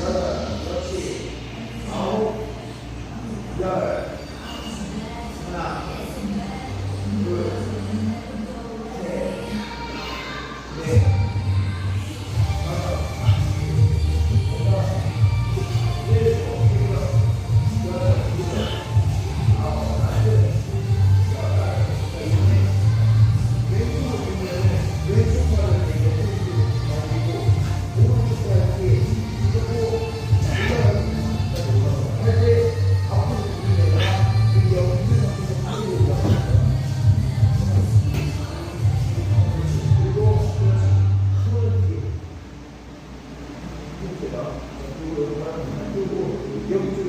Exatamente. Só que, ao, já, Eu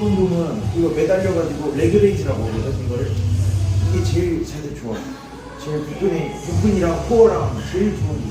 운동은 이거 매달려가지고 레그레이즈라고 하거든 이거를. 이게 제일 자세 좋아 제일 복근이 복근이랑 코어랑 제일 좋은 게